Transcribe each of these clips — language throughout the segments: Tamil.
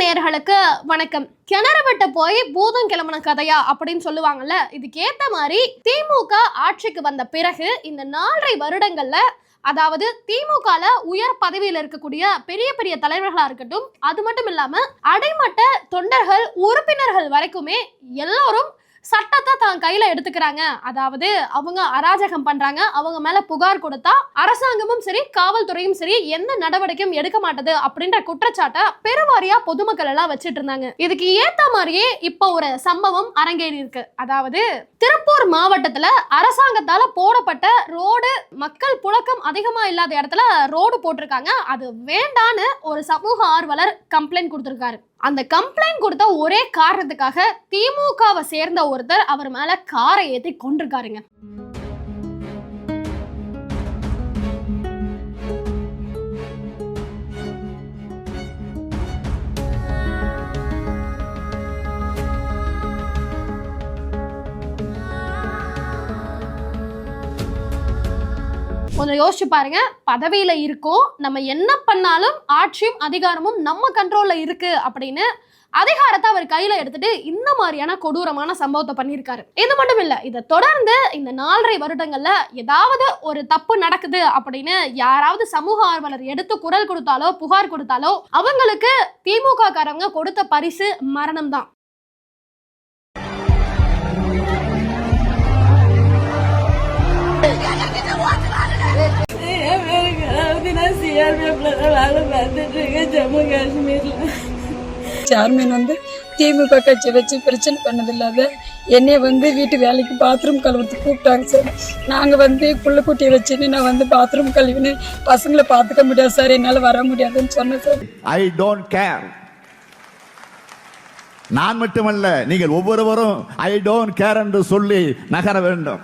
நேர்களுக்கு வணக்கம். கிணறு வெட்ட போய் பூதம் கிளம்புன கதையா அப்படின்னு சொல்லுவாங்கல்ல இதுக்கு ஏத்த மாதிரி திமுக ஆட்சிக்கு வந்த பிறகு இந்த நாலரை வருடங்கள்ல அதாவது திமுகல உயர் பதவியில் இருக்கக்கூடிய பெரிய பெரிய தலைவர்களா இருக்கட்டும் அது மட்டும் இல்லாம அடைமட்ட தொண்டர்கள் உறுப்பினர்கள் வரைக்குமே எல்லாரும் சட்டத்தை தான் கையில எடுத்துக்கிறாங்க. அதாவது அவங்க அராஜகம் பண்றாங்க. அவங்க மேல புகார் கொடுத்தா அரசாங்கமும் சரி காவல்துறையும் சரி எந்த நடவடிக்கையும் எடுக்க மாட்டது அப்படின்ற குற்றச்சாட்டை பெருவாரியா பொதுமக்கள் எல்லாம் வச்சுட்டு இருந்தாங்க. இதுக்கு ஏத்த மாதிரியே இப்போ ஒரு சம்பவம் அரங்கேறி இருக்கு. அதாவது திருப்பூர் மாவட்டத்துல அரசாங்கத்தால போடப்பட்ட ரோடு மக்கள் புழக்கம் அதிகமா இல்லாத இடத்துல ரோடு போட்டிருக்காங்க. அது வேண்டான்னு ஒரு சமூக ஆர்வலர் கம்ப்ளைண்ட் கொடுத்திருக்காரு. அந்த கம்ப்ளைண்ட் கொடுத்த ஒரே காரணத்துக்காக திமுகவை சேர்ந்த ஒருத்தர் அவர் மேல காரை ஏற்றி கொண்டிருக்காருங்க கொஞ்சம் யோசிச்சு பாருங்க. பதவியில இருக்கோம். நம்ம என்ன பண்ணாலும் ஆட்சியும் அதிகாரமும் நம்ம கண்ட்ரோல்ல இருக்கு அப்படின்னு அதிகாரத்தை அவர் கையில எடுத்துட்டு இந்த மாதிரியான கொடூரமான சம்பவத்தை பண்ணியிருக்காரு. இது மட்டும் இல்ல இதை தொடர்ந்து இந்த நாலரை வருடங்கள்ல ஏதாவது ஒரு தப்பு நடக்குது அப்படின்னு யாராவது சமூக ஆர்வலர் எடுத்து குரல் கொடுத்தாலோ புகார் கொடுத்தாலோ அவங்களுக்கு திமுக காரங்க கொடுத்த பரிசு மரணம் தான் Yeah, சேர்மேன் வந்து திமுக கட்சி வச்சு பிரச்சனை பண்ணதில்லாத என்னை வந்து வீட்டு வேலைக்கு பாத்ரூம் கழுவுறதுக்கு கூப்பிட்டாங்க சார் நாங்கள் வந்து புள்ளக்குட்டியை வச்சுன்னு நான் வந்து பாத்ரூம் கழுவின்னு பசங்களை பார்த்துக்க முடியாது சார் என்னால் வர முடியாதுன்னு சொன்னேன் சார் ஐ டோன்ட் கேர் நான் மட்டுமல்ல நீங்கள் ஒவ்வொருவரும் ஐ டோன்ட் கேர் என்று சொல்லி நகர வேண்டும்.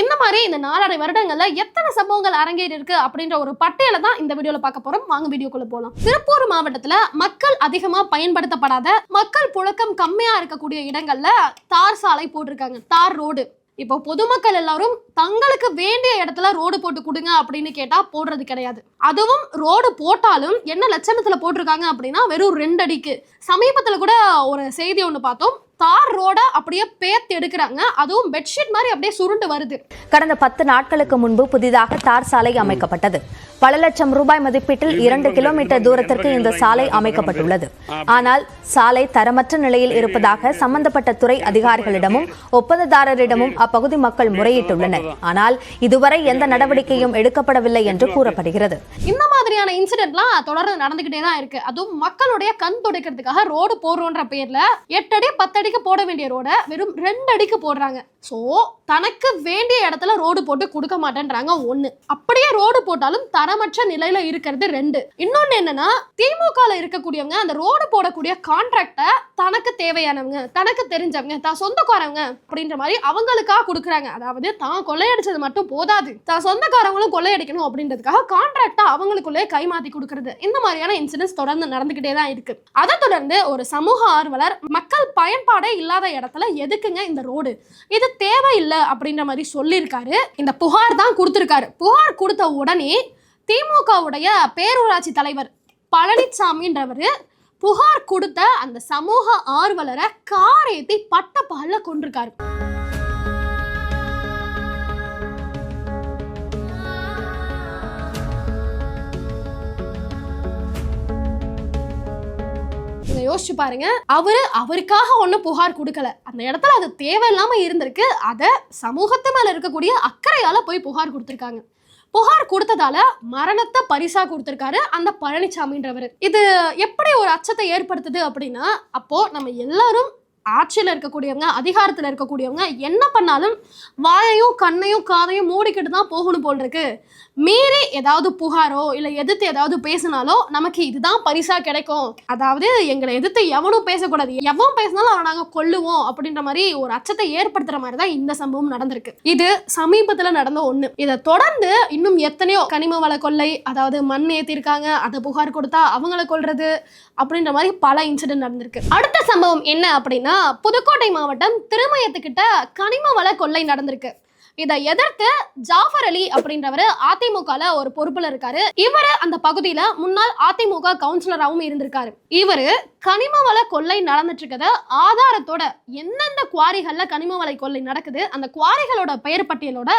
இந்த மாதிரி இந்த நாலரை வருடங்கள்ல எத்தனை சம்பவங்கள் அரங்கேறி இருக்கு அப்படின்ற ஒரு பட்டியலை தான் இந்த வீடியோல பார்க்க போறோம். வாங்க வீடியோக்குள்ள போலாம். திருப்பூர் மாவட்டத்துல மக்கள் அதிகமா பயன்படுத்தப்படாத மக்கள் புழக்கம் கம்மியா இருக்கக்கூடிய இடங்கள்ல தார் சாலை போட்டிருக்காங்க. தார் ரோடு. இப்போ பொதுமக்கள் எல்லாரும் தங்களுக்கு வேண்டிய இடத்துல ரோடு போட்டு கொடுங்க அப்படின்னு கேட்டா போடுறது கிடையாது. அதுவும் ரோடு போட்டாலும் என்ன லட்சணத்துல போட்டிருக்காங்க அப்படின்னா வெறும் ரெண்டு அடிக்கு சமீபத்துல கூட ஒரு செய்தி ஒன்று பார்த்தோம். தார் ரோட அப்படியே பேத்து எடுக்கிறாங்க. அதுவும் பெட்ஷீட் மாதிரி அப்படியே சுருண்டு வருது. கடந்த பத்து நாட்களுக்கு முன்பு புதிதாக தார் சாலை அமைக்கப்பட்டது. பல லட்சம் ரூபாய் மதிப்பீட்டில் இரண்டு கிலோமீட்டர் தூரத்திற்கு இந்த சாலை அமைக்கப்பட்டுள்ளது. ஆனால் சாலை தரமற்ற நிலையில் இருப்பதாக சம்பந்தப்பட்ட துறை அதிகாரிகளிடமும் ஒப்பந்ததாரரிடமும் அப்பகுதி மக்கள் முறையிட்டுள்ளனர். ஆனால் இதுவரை எந்த நடவடிக்கையும் எடுக்கப்படவில்லை என்று கூறப்படுகிறது. இந்த மாதிரியான இன்சிடென்ட்லாம் தொடர்ந்து நடந்துகிட்டே தான் இருக்கு. அதுவும் மக்களுடைய கண் துடைக்கிறதுக்காக ரோடு போடுறோன்ற பேர்ல எட்டு அடி பத்து அடிக்கு போட வேண்டிய ரோட வெறும் ரெண்டு அடிக்கு போடுறாங்க. ஸோ தனக்கு வேண்டிய இடத்துல ரோடு போட்டு கொடுக்க மாட்டேன்றாங்க ஒண்ணு. அப்படியே ரோடு போட்டாலும் தரமற்ற நிலையில இருக்கிறது ரெண்டு. இன்னொன்னு என்னன்னா திமுகல இருக்கக்கூடியவங்க அந்த ரோடு போடக்கூடிய கான்ட்ராக்டை தனக்கு தேவையானவங்க தனக்கு தெரிஞ்சவங்க தான் சொந்தக்காரவங்க அப்படின்ற மாதிரி அவங்களுக்காக கொடுக்குறாங்க. அதாவது தான் கொள்ளையடிச்சது மட்டும் போதாது. தான் சொந்தக்காரங்களும் கொள்ளையடிக்கணும் அப்படின்றதுக்காக கான்ட்ராக்டா அவங்களுக்குள்ளே கைமாத்தி கொடுக்கறது. இந்த மாதிரியான இன்சிடென்ட்ஸ் தொடர்ந்து நடந்துகிட்டே தான் இருக்கு. அதை தொடர்ந்து ஒரு சமூக ஆர்வலர் மக்கள் பயன்பாடே இல்லாத இடத்துல எதுக்குங்க இந்த ரோடு? இது தேவையில்லை. அப்படின்ற மாதிரி சொல்லியிருக்காரு. இந்த புகார் தான் கொடுத்துருக்காரு. புகார் கொடுத்த உடனே திமுகவுடைய பேரூராட்சி தலைவர் பழனிசாமின்றவர் புகார் கொடுத்த அந்த சமூக ஆர்வலரை கார் ஏத்தி பட்ட பகல்ல கொண்டிருக்காரு யோசிச்சு பாருங்க. அவரு அவருக்காக ஒன்றும் புகார் கொடுக்கல. அந்த இடத்துல அது தேவையில்லாம இருந்திருக்கு. அதை சமூகத்து மேல இருக்கக்கூடிய அக்கறையால போய் புகார் கொடுத்துருக்காங்க. புகார் கொடுத்ததால மரணத்தை பரிசா கொடுத்திருக்காரு அந்த பழனிசாமின்றவர் இது எப்படி ஒரு அச்சத்தை ஏற்படுத்துது அப்படின்னா அப்போ நம்ம எல்லாரும் ஆட்சியில் இருக்கக்கூடியவங்க அதிகாரத்தில் இருக்கக்கூடியவங்க என்ன பண்ணாலும் வாயையும் கண்ணையும் காதையும் மூடிக்கிட்டு தான் போகணும் போல் இருக்கு. மீறி ஏதாவது புகாரோ இல்லை எதிர்த்து ஏதாவது பேசினாலோ நமக்கு இதுதான் பரிசா கிடைக்கும். அதாவது எங்களை எதிர்த்து எவனும் பேசக்கூடாது. எவன் பேசினாலும் அவனை நாங்கள் கொல்லுவோம் அப்படின்ற மாதிரி ஒரு அச்சத்தை ஏற்படுத்துற மாதிரி தான் இந்த சம்பவம் நடந்திருக்கு. இது சமீபத்தில் நடந்த ஒன்று இதை தொடர்ந்து இன்னும் எத்தனையோ கனிம வள கொள்ளை அதாவது மண் ஏற்றிருக்காங்க அதை புகார் கொடுத்தா அவங்கள கொல்றது அப்படின்ற மாதிரி பல இன்சிடென்ட் நடந்திருக்கு. அடுத்த சம்பவம் என்ன அப்படின்னா புதுக்கோட்டை மாவட்டம் திருமயத்துக்கிட்ட கனிம வள கொள்ளை நடந்திருக்கு. இதை எதிர்த்து ஜாஃபர் அலி அப்படின்றவர் அதிமுகல ஒரு பொறுப்புல இருக்காரு. இவர் அந்த பகுதியில முன்னாள் அதிமுக கவுன்சிலராகவும் இருந்திருக்காரு. இவரு கனிம வள கொள்ளை நடந்துட்டு இருக்கத ஆதாரத்தோட எந்தெந்த குவாரிகள்ல கனிம வளை கொள்ளை நடக்குது அந்த குவாரிகளோட பெயர் பட்டியலோட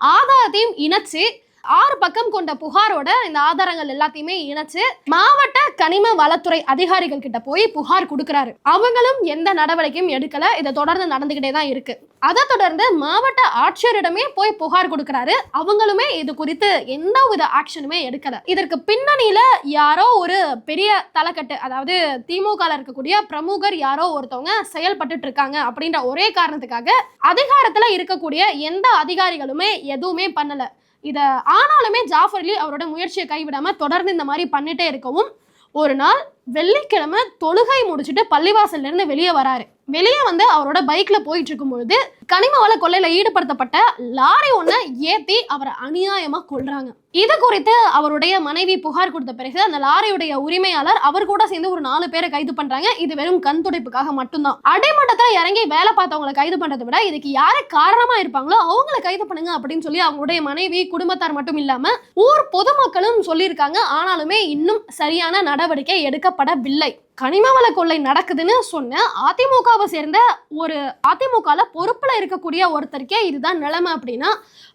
ஆதாரத்தையும் இணைச்சு ஆறு பக்கம் கொண்ட புகாரோட இந்த ஆதாரங்கள் எல்லாத்தையுமே இணைச்சு மாவட்ட கனிம வளத்துறை அதிகாரிகள் கிட்ட போய் புகார் கொடுக்கறாரு. அவங்களும் எந்த நடவடிக்கையும் எடுக்கல. இதை தொடர்ந்து நடந்துகிட்டே தான் இருக்கு. அதை தொடர்ந்து மாவட்ட ஆட்சியரிடமே போய் புகார் கொடுக்கறாரு. அவங்களுமே இது குறித்து எந்த வித ஆக்ஷனுமே எடுக்கல. இதற்கு பின்னணியில யாரோ ஒரு பெரிய தலைக்கட்டு அதாவது திமுக இருக்கக்கூடிய பிரமுகர் யாரோ ஒருத்தவங்க செயல்பட்டு இருக்காங்க அப்படின்ற ஒரே காரணத்துக்காக அதிகாரத்துல இருக்கக்கூடிய எந்த அதிகாரிகளுமே எதுவுமே பண்ணல. இதை ஆனாலுமே ஜாஃபர் அலி அவரோட முயற்சியை கைவிடாம தொடர்ந்து இந்த மாதிரி பண்ணிட்டே இருக்கவும் ஒரு நாள் வெள்ளிக்கிழமை தொழுகை முடிச்சுட்டு பள்ளிவாசல்லேருந்து வெளியே வராரு. வெளியே வந்து அவரோட பைக்ல போயிட்டு இருக்கும்பொழுது கனிம வள கொள்ளையில ஈடுபடுத்தப்பட்ட லாரி ஒன்றை ஏத்தி அவரை அநியாயமா கொள்றாங்க இது குறித்து அவருடைய மனைவி புகார் கொடுத்த பிறகு அந்த லாரியுடைய உரிமையாளர் அவர் கூட சேர்ந்து ஒரு நாலு பேரை கைது பண்றாங்க. இது வெறும் கண் துடைப்புக்காக மட்டும்தான். அடிமட்டத்துல இறங்கி வேலை பார்த்தவங்களை கைது பண்றதை விட இதுக்கு யார காரணமா இருப்பாங்களோ அவங்கள கைது பண்ணுங்க அப்படின்னு சொல்லி அவங்களுடைய மனைவி குடும்பத்தார் மட்டும் இல்லாம ஊர் பொதுமக்களும் சொல்லியிருக்காங்க. ஆனாலுமே இன்னும் சரியான நடவடிக்கை எடுக்கப்படவில்லை. கனிமவள கொள்ளை நடக்குதுன்னு சொன்ன அதிமுகவை சேர்ந்த ஒரு அதிமுகவில் பொறுப்பில் இருக்கக்கூடிய ஒருத்தருக்கே இதுதான் நிலைமை அப்படின்னா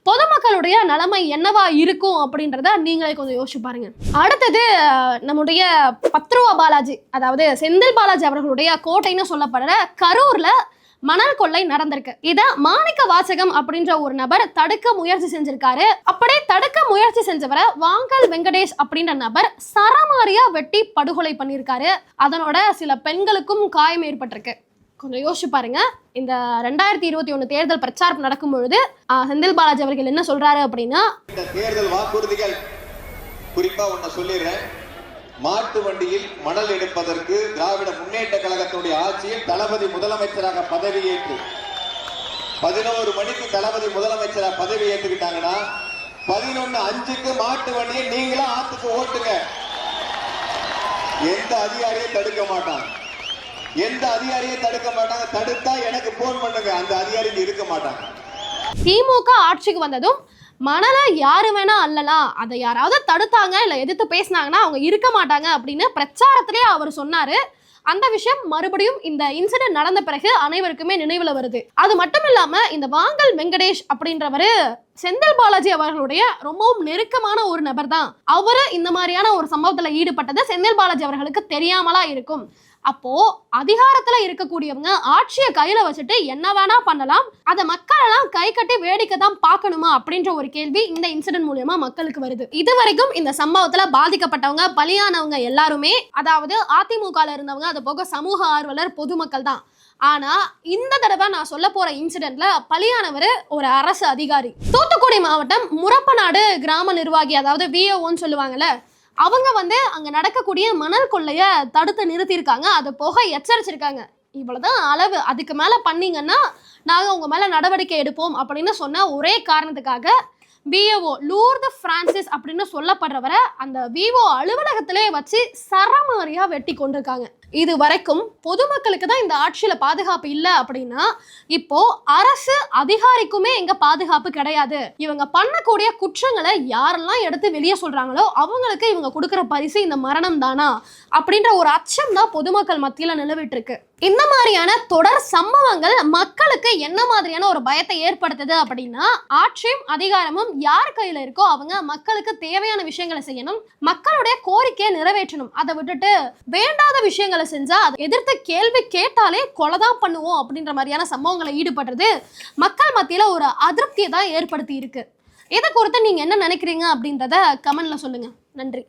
பொதுமக்களுடைய நிலைமை என்னவா இருக்கும் அப்படின்றத நீங்களே கொஞ்சம் யோசிச்சு பாருங்க. அடுத்தது நம்முடைய பத்ருவா பாலாஜி அதாவது செந்தில் பாலாஜி அவர்களுடைய கோட்டைன்னு சொல்லப்படுற கரூரில் மணல் கொள்ளை நடந்திருக்கு. இத மாணிக்க வாசகம் அப்படின்ற ஒரு நபர் தடுக்க முயற்சி செஞ்சிருக்காரு. அப்படியே தடுக்க முயற்சி செஞ்சவரை வாங்கல் வெங்கடேஷ் அப்படின்ற நபர் சரமாரியா வெட்டி படுகொலை பண்ணியிருக்காரு அதனோட சில பெண்களுக்கும் காயம் ஏற்பட்டிருக்கு. கொஞ்சம் யோசிச்சு பாருங்க. இந்த ரெண்டாயிரத்தி இருபத்தி ஒண்ணு தேர்தல் பிரச்சாரம் நடக்கும் பொழுது ஆஹ், செந்தில் பாலாஜி அவர்கள் என்ன சொல்றாரு அப்படின்னா இந்த தேர்தல் வாக்குறுதிகள் குறிப்பா ஒன்னு சொல்லிடுறேன். மாட்டு வண்டியில் மணல் எடுப்பதற்கு திராவிட முன்னேற்ற கழகத்தினுடைய ஆட்சியில் தளபதி முதலமைச்சராக பதவியேற்று பதினோரு மணிக்கு தளபதி முதலமைச்சராக பதவி ஏற்றுக்கிட்டாங்கன்னா பதினொன்னு அஞ்சுக்கு மாட்டு வண்டியை நீங்களா ஆத்துக்கு ஓட்டுங்க. எந்த அதிகாரியும் தடுக்க மாட்டாங்க. எந்த அதிகாரியும் தடுக்க மாட்டாங்க. தடுத்தா எனக்கு போன் பண்ணுங்க. அந்த அதிகாரி இருக்க மாட்டாங்க. திமுக ஆட்சிக்கு வந்ததும் மணலை யாரு வேணா அல்லலாம் அதை யாராவது தடுத்தாங்க இல்லை எதிர்த்து பேசினாங்கன்னா அவங்க இருக்க மாட்டாங்க அப்படின்னு பிரச்சாரத்திலே அவர் சொன்னாரு. அந்த விஷயம் மறுபடியும் இந்த இன்சிடென்ட் நடந்த பிறகு அனைவருக்குமே நினைவுல வருது. அது மட்டும் இல்லாம இந்த வாங்கல் வெங்கடேஷ் அப்படின்றவரு செந்தில் பாலாஜி அவர்களுடைய ரொம்பவும் நெருக்கமான ஒரு நபர் தான் அவரு இந்த மாதிரியான ஒரு சம்பவத்துல ஈடுபட்டது செந்தில் பாலாஜி அவர்களுக்கு தெரியாமலா இருக்கும். அப்போ அதிகாரத்துல இருக்கக்கூடியவங்க ஆட்சியை கையில வச்சுட்டு என்ன வேணா பண்ணலாம். அதை மக்கள் எல்லாம் கை கட்டி வேடிக்கை தான் பார்க்கணுமா அப்படின்ற ஒரு கேள்வி இந்த இன்சிடென்ட் மூலியமா மக்களுக்கு வருது. இது வரைக்கும் இந்த சம்பவத்துல பாதிக்கப்பட்டவங்க பலியானவங்க எல்லாருமே அதாவது அதிமுகல இருந்தவங்க அது போக சமூக ஆர்வலர் பொதுமக்கள் தான். ஆனா இந்த தடவை நான் சொல்ல போற இன்சிடென்ட்ல பலியானவர் ஒரு அரசு அதிகாரி. தூத்துக்குடி மாவட்டம் முரப்பநாடு கிராம நிர்வாகி அதாவது விஓன்னு சொல்லுவாங்கல்ல அவங்க வந்து அங்க நடக்கக்கூடிய மணல் கொள்ளைய தடுத்து நிறுத்தியிருக்காங்க. அது போக எச்சரிச்சிருக்காங்க. இவ்வளவுதான் அளவு. அதுக்கு மேல பண்ணீங்கன்னா நாங்க உங்க மேல நடவடிக்கை எடுப்போம் அப்படின்னு சொன்ன ஒரே காரணத்துக்காக விஓ லூர்து பிரான்சிஸ் அப்படின்னு சொல்லப்படுறவரை அந்த விஓ அலுவலகத்திலே வச்சு சரமாரியா வெட்டி கொண்டிருக்காங்க. இது வரைக்கும் பொதுமக்களுக்கு தான் இந்த ஆட்சியில் பாதுகாப்பு இல்லை அப்படின்னா இப்போ அரசு அதிகாரிக்குமே எங்க பாதுகாப்பு கிடையாது. இவங்க பண்ணக்கூடிய குற்றங்களை யாரெல்லாம் எடுத்து வெளியே சொல்றாங்களோ அவங்களுக்கு இவங்க கொடுக்குற பரிசு இந்த மரணம் தானா அப்படின்ற ஒரு அச்சம் தான் பொதுமக்கள் மத்தியில் நிலவிட்டு இருக்கு இந்த மாதிரியான தொடர் சம்பவங்கள் மக்களுக்கு என்ன மாதிரியான ஒரு பயத்தை ஏற்படுத்துது அப்படின்னா ஆட்சியும் அதிகாரமும் யார் கையில இருக்கோ அவங்க மக்களுக்கு தேவையான விஷயங்களை செய்யணும் மக்களுடைய கோரிக்கையை நிறைவேற்றணும். அதை விட்டுட்டு வேண்டாத விஷயங்கள் செஞ்சா அதை எதிர்த்து கேள்வி கேட்டாலே கொலை தான் பண்ணுவோம் அப்படின்ற மாதிரியான சம்பவங்களை ஈடுபடுறது மக்கள் மத்தியில் ஒரு அதிருப்தியை தான் ஏற்படுத்தி இருக்கு. இதை குறித்து நீங்க என்ன நினைக்கிறீங்க அப்படின்றத கமெண்ட்ல சொல்லுங்க. நன்றி.